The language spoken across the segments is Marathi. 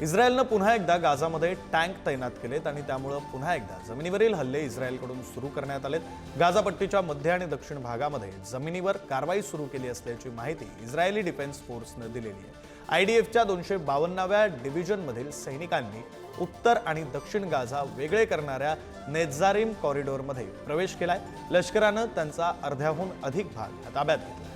इस्रायलनं पुन्हा एकदा गाझामध्ये टँक तैनात केलेत आणि त्यामुळं पुन्हा एकदा जमिनीवरील हल्ले इस्रायलकडून सुरू करण्यात आलेत. गाझापट्टीच्या मध्य आणि दक्षिण भागामध्ये जमिनीवर कारवाई सुरू केली असल्याची माहिती इस्रायली डिफेन्स फोर्सनं दिलेली आहे. आय डी एफच्या दोनशे बावन्नाव्या डिव्हिजनमधील सैनिकांनी उत्तर आणि दक्षिण गाझा वेगळे करणाऱ्या नेझारिम कॉरिडॉरमध्ये प्रवेश केलाय. लष्करानं त्यांचा अर्ध्याहून अधिक भाग ताब्यात घेतला.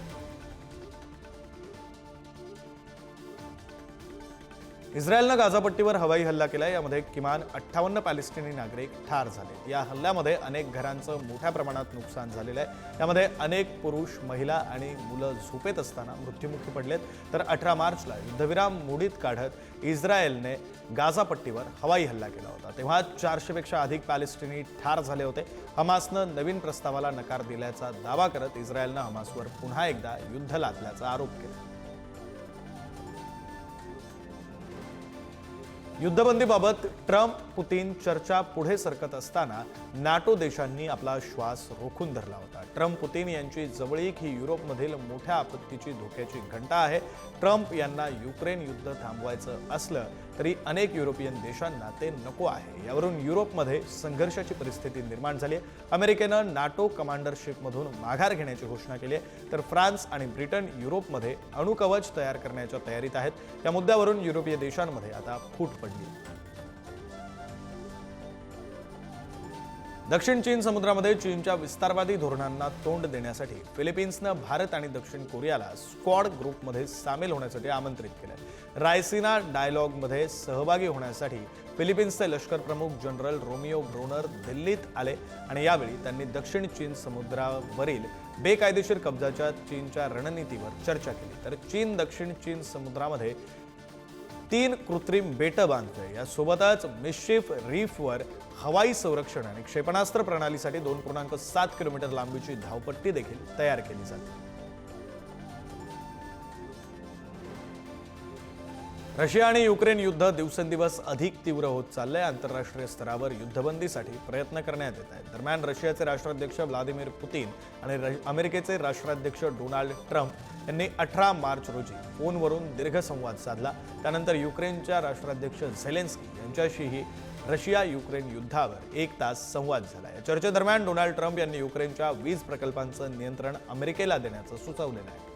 इस्रायलनं गाझापट्टीवर हवाई हल्ला केला यामध्ये किमान अठ्ठावन्न पॅलेस्टिनी नागरिक ठार झाले. या हल्ल्यामध्ये अनेक घरांचं मोठ्या प्रमाणात नुकसान झालेलं आहे. यामध्ये अनेक पुरुष महिला आणि मुलं झोपेत असताना मृत्युमुखी पडलेत. तर अठरा मार्चला युद्धविराम मोडीत काढत इस्रायलने गाझापट्टीवर हवाई हल्ला केला होता. तेव्हा चारशेपेक्षा अधिक पॅलेस्टिनी ठार झाले होते. हमासनं नवीन प्रस्तावाला नकार दिल्याचा दावा करत इस्रायलनं हमासवर पुन्हा एकदा युद्ध लादल्याचा आरोप केला. युद्धबंदीबाबत ट्रम्प पुतीन चर्चा पुढे सरकत असताना नाटो देशांनी आपला श्वास रोखून धरला होता. ट्रम्प पुतीन यांची जवळीक ही युरोपमधील मोठ्या आपत्तीची धोक्याची घंटा आहे. ट्रम्प यांना युक्रेन युद्ध थांबवायचं असलं तरी अनेक युरोपियन देशांना ते नको आहे. यावरून युरोपमध्ये संघर्षाची परिस्थिती निर्माण झाली आहे. अमेरिकेनं नाटो कमांडरशिपमधून माघार घेण्याची घोषणा केली आहे. तर फ्रान्स आणि ब्रिटन युरोपमध्ये अणुकवच तयार करण्याच्या तयारीत आहेत. या मुद्द्यावरून युरोपीय देशांमध्ये आता फूट पडली दक्षिण चीन समुद्रामध्ये चीनच्या विस्तारवादी धोरणांना तोंड देण्यासाठी फिलिपिन्सनं भारत आणि दक्षिण कोरियाला स्क्वॉड ग्रुपमध्ये सामील होण्यासाठी आमंत्रित केलं रायसिना डायलॉगमध्ये सहभागी होण्यासाठी फिलिपिन्सचे लष्कर प्रमुख जनरल रोमिओ ब्रोनर दिल्लीत आले आणि यावेळी त्यांनी दक्षिण चीन समुद्रावरील बेकायदेशीर कब्जाच्या चीनच्या रणनीतीवर चर्चा केली. तर चीन दक्षिण चीन समुद्रामध्ये तीन कृत्रिम बेटं बांधतोय. यासोबतच मिशिफ रीफवर हवाई संरक्षण आणि क्षेपणास्त्र प्रणालीसाठी दोन पूर्णांक सात किलोमीटर लांबीची धावपट्टी देखील तयार केली जाते. रशिया आणि युक्रेन युद्ध दिवसेंदिवस अधिक तीव्र होत चाललंय. आंतरराष्ट्रीय स्तरावर युद्धबंदीसाठी प्रयत्न करण्यात येत आहेत. दरम्यान रशियाचे राष्ट्राध्यक्ष व्लादिमीर पुतीन आणि र- अमेरिकेचे राष्ट्राध्यक्ष डोनाल्ड ट्रम्प यांनी अठरा मार्च रोजी फोनवरून दीर्घ संवाद साधला. त्यानंतर युक्रेनच्या राष्ट्राध्यक्ष झेलेन्स्की यांच्याशीही रशिया युक्रेन युद्धावर एक तास संवाद झाला. या चर्चेदरम्यान डोनाल्ड ट्रम्प यांनी युक्रेनच्या वीज प्रकल्पांचं नियंत्रण अमेरिकेला देण्याचं सुचवलेलं आहे.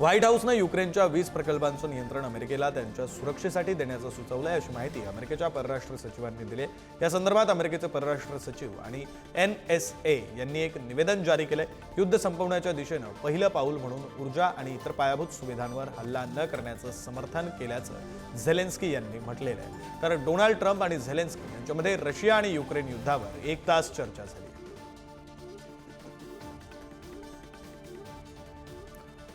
व्हाईट हाऊसनं युक्रेनच्या वीज प्रकल्पांचं नियंत्रण अमेरिकेला त्यांच्या सुरक्षेसाठी देण्याचं सुचवलं आहे अशी माहिती अमेरिकेच्या परराष्ट्र सचिवांनी दिली आहे. या संदर्भात अमेरिकेचे परराष्ट्र सचिव आणि एन एस ए यांनी एक निवेदन जारी केलंय. युद्ध संपवण्याच्या दिशेनं पहिलं पाऊल म्हणून ऊर्जा आणि इतर पायाभूत सुविधांवर हल्ला न करण्याचं समर्थन केल्याचं झेलेन्स्की यांनी म्हटलेलं आहे. तर डोनाल्ड ट्रम्प आणि झेलेन्स्की यांच्यामध्ये रशिया आणि युक्रेन युद्धावर एक तास चर्चा झाली.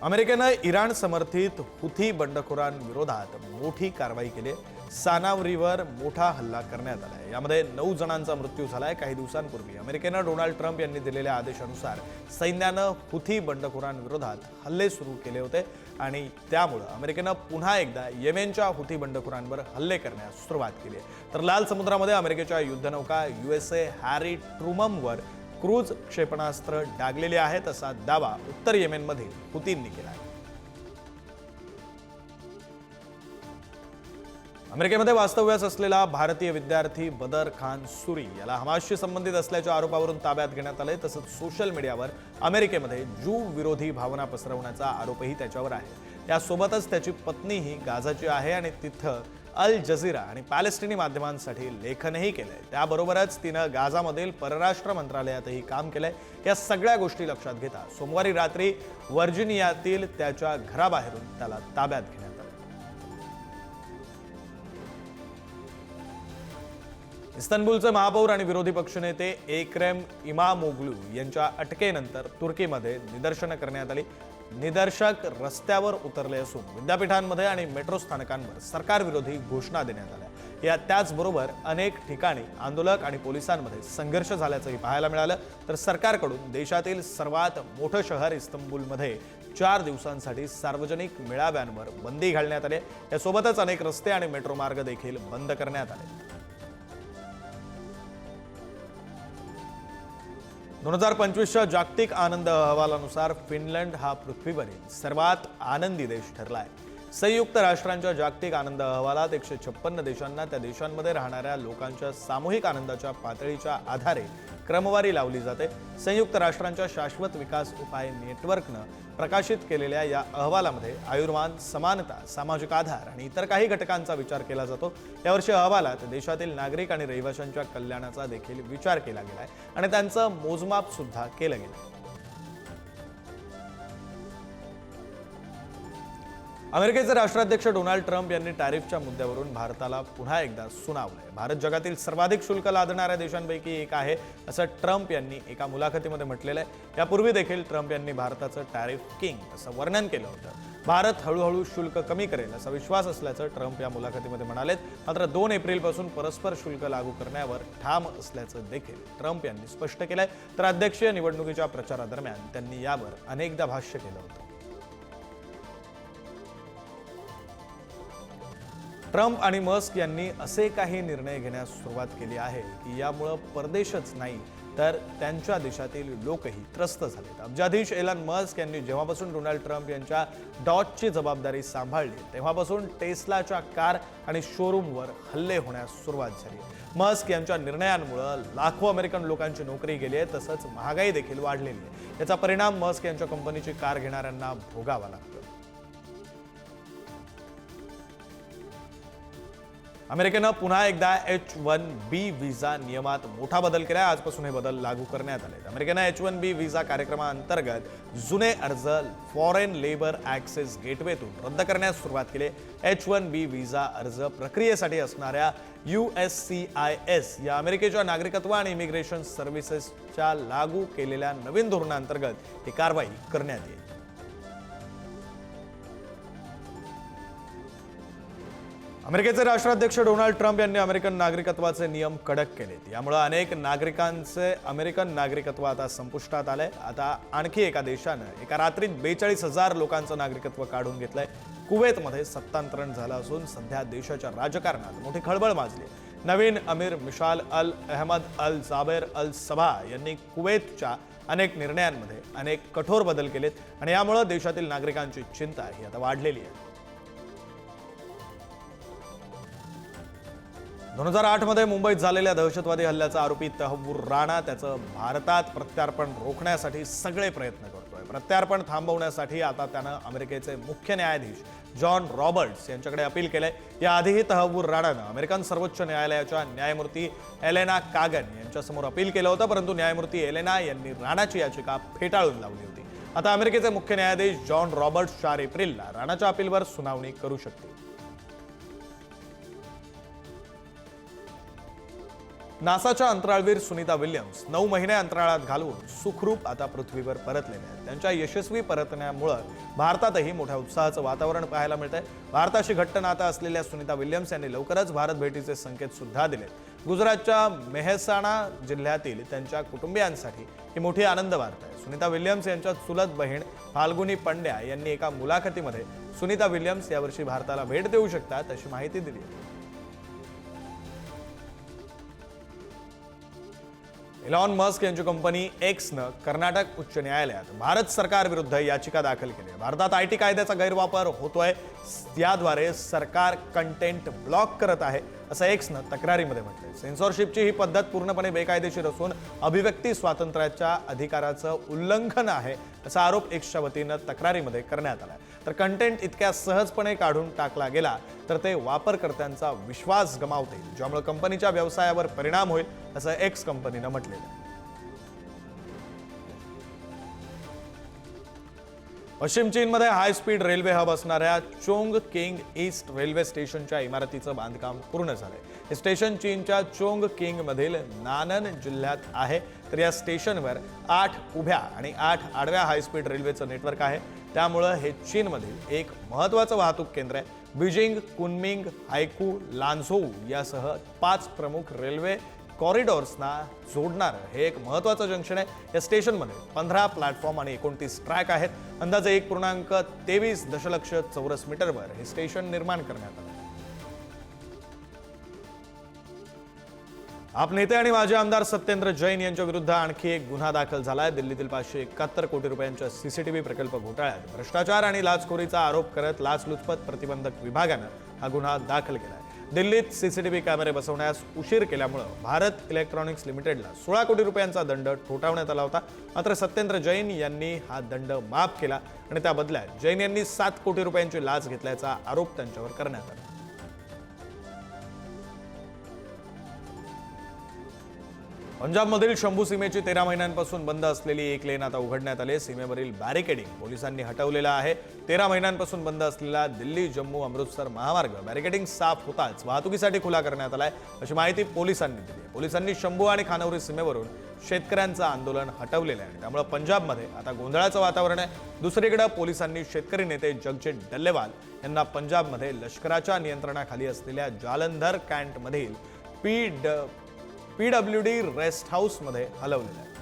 अमेरिकेनं इराण समर्थित हुथी बंडखोरांविरोधात मोठी कारवाई केली सानावरीवर मोठा हल्ला करण्यात आला आहे. यामध्ये नऊ जणांचा मृत्यू झाला आहे. काही दिवसांपूर्वी अमेरिकेनं डोनाल्ड ट्रम्प यांनी दिलेल्या आदेशानुसार सैन्यानं हुथी बंडखोरांविरोधात हल्ले सुरू केले होते आणि त्यामुळं अमेरिकेनं पुन्हा एकदा येमेनच्या हुथी बंडखोरांवर हल्ले करण्यास सुरुवात केली आहे. तर लाल समुद्रामध्ये अमेरिकेच्या युद्धनौका युएसए हॅरी ट्रुममवर क्रूज क्षेपणास्त्र डागलेले आहेत असा दावा उत्तर येमेनमधील हुतींनी केला आहे. अमेरिकेमध्ये वास्तव्यास असलेला भारतीय विद्यार्थी बदर खान सुरी याला हमासशी संबंधित असल्याच्या आरोपावरून ताब्यात घेण्यात आले तसंच सोशल मीडियावर अमेरिकेमध्ये जू विरोधी भावना पसरवण्याचा आरोपही त्याच्यावर आहे. यासोबतच त्याची पत्नीही गाझाची आहे आणि तिथं अल जझीरा आणि पॅलेस्टिनी माध्यमांसाठी लेखनही केलंय. त्याबरोबरच तिनं गाझामधील परराष्ट्र मंत्रालयातही काम केलंय. या सगळ्या गोष्टी लक्षात घेता सोमवारी रात्री व्हर्जिनियातील त्याच्या घराबाहेरून त्याला ताब्यात घेण्यात आलं. इस्तानबुलचे महापौर आणि विरोधी पक्षनेते एकरेम इमामोग्लू यांच्या अटकेनंतर तुर्कीमध्ये निदर्शनं करण्यात आली. निदर्शक रस्त्यावर उतरले असून विद्यापीठांमध्ये आणि मेट्रो स्थानकांवर सरकारविरोधी घोषणा देण्यात आल्या. या त्याचबरोबर अनेक ठिकाणी आंदोलक आणि पोलिसांमध्ये संघर्ष झाल्याचंही पाहायला मिळालं. तर सरकारकडून देशातील सर्वात मोठं शहर इस्तंबूलमध्ये चार दिवसांसाठी सार्वजनिक मेळाव्यांवर बंदी घालण्यात आली यासोबतच अनेक रस्ते आणि मेट्रो मार्ग देखील बंद करण्यात आले. दोन हजार पंचवीसच्या जागतिक आनंद अहवालानुसार फिनलंड हा पृथ्वीवरील सर्वात आनंदी देश ठरला आहे संयुक्त राष्ट्रांच्या जागतिक आनंद अहवालात एकशे छप्पन्न देशांना त्या देशांमध्ये राहणाऱ्या लोकांच्या सामूहिक आनंदाच्या पातळीच्या आधारे क्रमवारी लावली जाते. संयुक्त राष्ट्रांच्या शाश्वत विकास उपाय नेटवर्कनं प्रकाशित केलेल्या या अहवालामध्ये आयुर्मान समानता सामाजिक आधार आणि इतर काही घटकांचा विचार केला जातो. यावर्षी अहवालात देशातील नागरिक आणि रहिवाशांच्या कल्याणाचा देखील विचार केला गेला आहे आणि त्यांचं मोजमाप सुद्धा केलं गेलं अमेरिकेचे राष्ट्राध्यक्ष डोनाल्ड ट्रम्प यांनी टॅरिफच्या मुद्द्यावरून भारताला पुन्हा एकदा सुनावलंय. भारत जगातील सर्वाधिक शुल्क लादणाऱ्या देशांपैकी एक आहे असं ट्रम्प यांनी एका मुलाखतीमध्ये म्हटलेलं आहे. यापूर्वी देखील ट्रम्प यांनी भारताचं टॅरिफ किंग असं वर्णन केलं होतं. भारत हळूहळू शुल्क कमी करेल असा विश्वास असल्याचं ट्रम्प या मुलाखतीमध्ये म्हणालेत. मात्र दोन एप्रिलपासून परस्पर शुल्क लागू करण्यावर ठाम असल्याचं देखील ट्रम्प यांनी स्पष्ट केलंय. तर अध्यक्षीय निवडणुकीच्या प्रचारादरम्यान त्यांनी यावर अनेकदा भाष्य केलं होतं. ट्रम्प आणि मस्क यांनी असे काही निर्णय घेण्यास सुरुवात केली आहे की यामुळं परदेशच नाही तर त्यांच्या देशातील लोकही त्रस्त झालेत. अब्जाधीश एलन मस्क यांनी जेव्हापासून डोनाल्ड ट्रम्प यांच्या डॉटची जबाबदारी सांभाळली तेव्हापासून टेस्लाच्या कार आणि शोरूमवर हल्ले होण्यास सुरुवात झाली. मस्क यांच्या निर्णयांमुळं लाखो अमेरिकन लोकांची नोकरी गेली आहे तसंच महागाई देखील वाढलेली आहे. याचा परिणाम मस्क यांच्या कंपनीची कार घेणाऱ्यांना भोगावा लागतो अमेरिकेनं पुन्हा एकदा एच वन बी व्हिसा नियमात मोठा बदल केला आजपासून हे बदल लागू करण्यात आले अमेरिकेनं एच वन बी व्हिसा कार्यक्रमाअंतर्गत जुने अर्ज फॉरेन लेबर ॲक्सेस गेटवेतून रद्द करण्यास सुरुवात केली. एच वन बी व्हिसा अर्ज प्रक्रियेसाठी असणाऱ्या U S C I S या अमेरिकेच्या नागरिकत्व आणि इमिग्रेशन सर्व्हिसेसच्या लागू केलेल्या नवीन धोरणाअंतर्गत ही कारवाई करण्यात येईल. अमेरिकेचे राष्ट्राध्यक्ष डोनाल्ड ट्रम्प यांनी अमेरिकन नागरिकत्वाचे नियम कडक केलेत. यामुळे अनेक नागरिकांचे अमेरिकन नागरिकत्व आता संपुष्टात आलंय. आता आणखी एका देशानं एका रात्रीत बेचाळीस हजार लोकांचं नागरिकत्व काढून घेतलंय. कुवेतमध्ये सत्तांतरण झालं असून सध्या देशाच्या राजकारणात मोठी खळबळ माजली नवीन अमीर मिशाल अल अहमद अल जाबेर अल सबा यांनी कुवेतच्या अनेक निर्णयांमध्ये अनेक कठोर बदल केलेत आणि यामुळे देशातील नागरिकांची चिंता ही आता वाढलेली आहे. दोन हजार आठमध्ये मुंबईत झालेल्या दहशतवादी हल्ल्याचा आरोपी तहवूर राणा त्याचं भारतात प्रत्यार्पण रोखण्यासाठी सगळे प्रयत्न करतोय. प्रत्यार्पण थांबवण्यासाठी आता त्यानं अमेरिकेचे मुख्य न्यायाधीश जॉन रॉबर्ट्स यांच्याकडे अपील केलंय. याआधीही तहबूर राणानं अमेरिकन सर्वोच्च न्यायालयाच्या न्यायमूर्ती एलेना कागन यांच्यासमोर अपील केलं होतं परंतु न्यायमूर्ती एलेना यांनी राणाची याचिका फेटाळून लावली होती. आता अमेरिकेचे मुख्य न्यायाधीश जॉन रॉबर्ट्स चार एप्रिलला राणाच्या अपीलवर सुनावणी करू शकतील. नासाच्या अंतराळवीर सुनीता विल्यम्स नऊ महिने अंतराळात घालवून सुखरूप आता पृथ्वीवर परतलेल्या आहेत. त्यांच्या यशस्वी परतण्यामुळं भारतातही मोठ्या उत्साहाचं वातावरण पाहायला मिळतंय. भारताशी घट्ट नाता असलेल्या सुनीता विल्यम्स यांनी लवकरच भारत भेटीचे संकेत सुद्धा दिले गुजरातच्या मेहसाणा जिल्ह्यातील त्यांच्या कुटुंबियांसाठी ही मोठी आनंद वार्ता आहे. सुनीता विल्यम्स यांच्या चुलत बहीण फाल्गुनी पंड्या यांनी एका मुलाखतीमध्ये सुनीता विल्यम्स यावर्षी भारताला भेट देऊ शकतात अशी माहिती दिली इलॉन मस्क यांची कंपनी एक्सनं कर्नाटक उच्च न्यायालयात. भारत सरकारविरुद्ध याचिका दाखल केली आहे. भारतात आय टी कायद्याचा गैरवापर होतोय. याद्वारे सरकार कंटेंट ब्लॉक करत आहे. असं एक्सनं तक्रारीमध्ये म्हटलंय. सेन्सॉरशिपची ही पद्धत पूर्णपणे बेकायदेशीर असून अभिव्यक्ती स्वातंत्र्याच्या अधिकाराचं उल्लंघन आहे असा आरोप एक्सच्या वतीनं तक्रारीमध्ये करण्यात आला तर कंटेंट इतक्या सहजपणे काढून टाकला गेला तर ते वापरकर्त्यांचा विश्वास गमावते ज्यामुळे कंपनीच्या व्यवसायावर परिणाम होईल असं एक्स कंपनीनं म्हटलेलं पश्चिम चीनमध्ये हाय स्पीड रेल्वे हब असणाऱ्या चोंग किंग ईस्ट रेल्वे स्टेशनच्या इमारतीचं बांधकाम पूर्ण झालंय. हे स्टेशन चीनच्या चोंग किंग मधील नानन जिल्ह्यात आहे. तर या स्टेशनवर आठ उभ्या आणि आठ आडव्या हायस्पीड रेल्वेचं नेटवर्क आहे. त्यामुळं हे चीनमधील एक महत्त्वाचं वाहतूक केंद्र आहे. बीजिंग कुनमिंग हायकू लान्झोऊ यासह पाच प्रमुख रेल्वे कॉरिडॉर्सना जोडणारं हे एक महत्त्वाचं जंक्शन आहे. या स्टेशनमध्ये पंधरा प्लॅटफॉर्म आणि एकोणतीस ट्रॅक आहेत. अंदाजे एक पूर्णांक तेवीस दशलक्ष चौरस मीटरवर हे स्टेशन निर्माण करण्यात आलं. आप नेते आणि माजी आमदार सत्येंद्र जैन यांच्या विरुद्ध आणखी एक गुन्हा दाखल झाला आहे दिल्लीतील पाचशे एकाहत्तर कोटी रुपयांच्या सीसीटीव्ही प्रकल्प घोटाळ्यात भ्रष्टाचार आणि लाचखोरीचा आरोप करत लाचलुचपत प्रतिबंधक विभागानं हा गुन्हा दाखल केला आहे दिल्लीत सीसीटीव्ही कॅमेरे बसवण्यास उशीर केल्यामुळं भारत इलेक्ट्रॉनिक्स लिमिटेडला सोळा कोटी रुपयांचा दंड ठोठावण्यात आला होता. मात्र सत्येंद्र जैन यांनी हा दंड माफ केला आणि त्या बदल्यात जैन यांनी सात कोटी रुपयांची लाच घेतल्याचा आरोप त्यांच्यावर करण्यात आला. पंजाबमधील शंभू सीमेची तेरा महिन्यांपासून बंद असलेली एक लेन आता उघडण्यात आली सीमेवरील बॅरिकेडिंग पोलिसांनी हटवलेलं आहे. तेरा महिन्यांपासून बंद असलेला दिल्ली जम्मू अमृतसर महामार्ग बॅरिकेडिंग साफ होताच वाहतुकीसाठी खुला करण्यात आलाय अशी माहिती पोलिसांनी दिली आहे. पोलिसांनी शंभू आणि खानावरी सीमेवरून शेतकऱ्यांचं आंदोलन हटवलेलं आहे. त्यामुळे पंजाबमध्ये आता गोंधळाचं वातावरण आहे. दुसरीकडे पोलिसांनी शेतकरी नेते जगजित डल्लेवाल यांना पंजाबमध्ये लष्कराच्या नियंत्रणाखाली असलेल्या Jalandhar कॅन्टमधील P D P W D rest हाऊसमध्ये हलवलेलं आहे.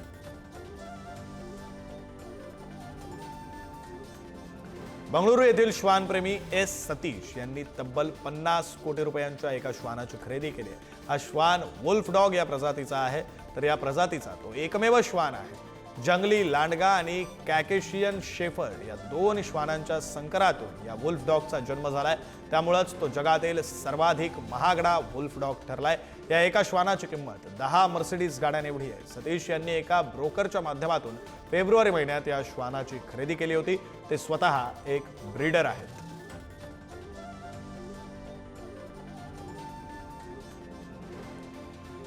बंगळुरू येथील श्वानप्रेमी एस सतीश यांनी तब्बल पन्नास कोटी रुपयांच्या एका श्वानाची खरेदी केली आहे. हा श्वान वुल्फ डॉग या प्रजातीचा आहे. तर या प्रजातीचा तो एकमेव श्वान आहे. जंगली लांडगा आणि कॅकेशियन शेफर्ड या दोन श्वानांच्या संकरातून या वुल्फ डॉगचा जन्म झालाय. त्यामुळंच तो जगातील सर्वाधिक महागडा वुल्फ डॉग ठरलाय. या एका श्वानाची किंमत दहा मर्सिडीज गाड्यां एवढी आहे. सतीश यांनी एका ब्रोकरच्या माध्यमातून फेब्रुवारी महिन्यात या श्वानाची खरेदी केली होती. ते स्वतः एक ब्रीडर आहेत.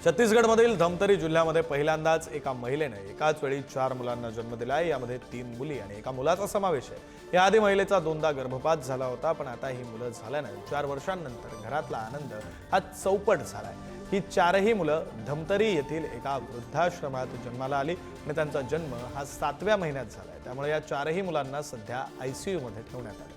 छत्तीसगडमधील धमतरी जिल्ह्यामध्ये पहिल्यांदाच एका महिलेने एकाच वेळी चार मुलांना जन्म दिला आहे यामध्ये तीन मुली आणि एका मुलाचा समावेश आहे. याआधी महिलेचा दोनदा गर्भपात झाला होता पण आता ही मुलं झाल्यानं चार वर्षांनंतर घरातला आनंद हा चौपट झालाय. ही चारही मुलं धमतरी येथील एका वृद्धाश्रमात जन्माला आली आणि त्यांचा जन्म हा सातव्या महिन्यात झाला आहे. त्यामुळे या चारही मुलांना सध्या आय सी मध्ये ठेवण्यात आलं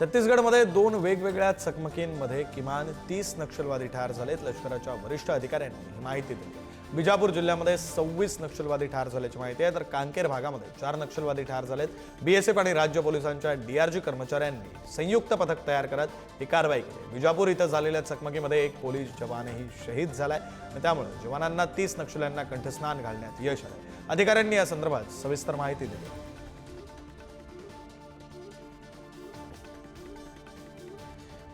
छत्तीसगडमध्ये दोन वेगवेगळ्या चकमकींमध्ये किमान तीस नक्षलवादी ठार झालेत. लष्कराच्या वरिष्ठ अधिकाऱ्यांनी ही माहिती दिली. विजापूर जिल्ह्यामध्ये सव्वीस नक्षलवादी ठार झाल्याची माहिती आहे. तर कांकेर भागामध्ये चार नक्षलवादी ठार झालेत. बीएसएफ आणि राज्य पोलिसांच्या डीआरजी कर्मचाऱ्यांनी संयुक्त पथक तयार करत ही कारवाई केली. विजापूर इथं झालेल्या चकमकीमध्ये एक पोलीस जवानही शहीद झालाय आणि त्यामुळे जवानांना तीस नक्षल्यांना कंठस्नान घालण्यात यश आलं अधिकाऱ्यांनी या संदर्भात सविस्तर माहिती दिली.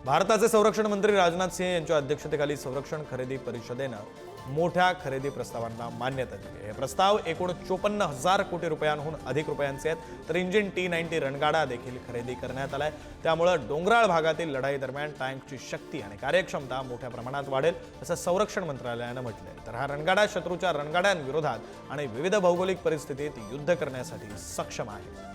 भारताचे संरक्षण मंत्री राजनाथ सिंह यांच्या अध्यक्षतेखाली संरक्षण खरेदी परिषदेनं मोठ्या खरेदी प्रस्तावांना मान्यता दिली हे प्रस्ताव एकूण चोपन्न हजार कोटी रुपयांहून अधिक रुपयांचे आहेत. तर इंजिन टी नाईन्टी रणगाडा देखील खरेदी करण्यात आलाय. त्यामुळं डोंगराळ भागातील लढाई दरम्यान टँकची शक्ती आणि कार्यक्षमता मोठ्या प्रमाणात वाढेल असं संरक्षण मंत्रालयानं म्हटलं आहे तर हा रणगाडा शत्रूच्या रणगाड्यांविरोधात आणि विविध भौगोलिक परिस्थितीत युद्ध करण्यासाठी सक्षम आहे.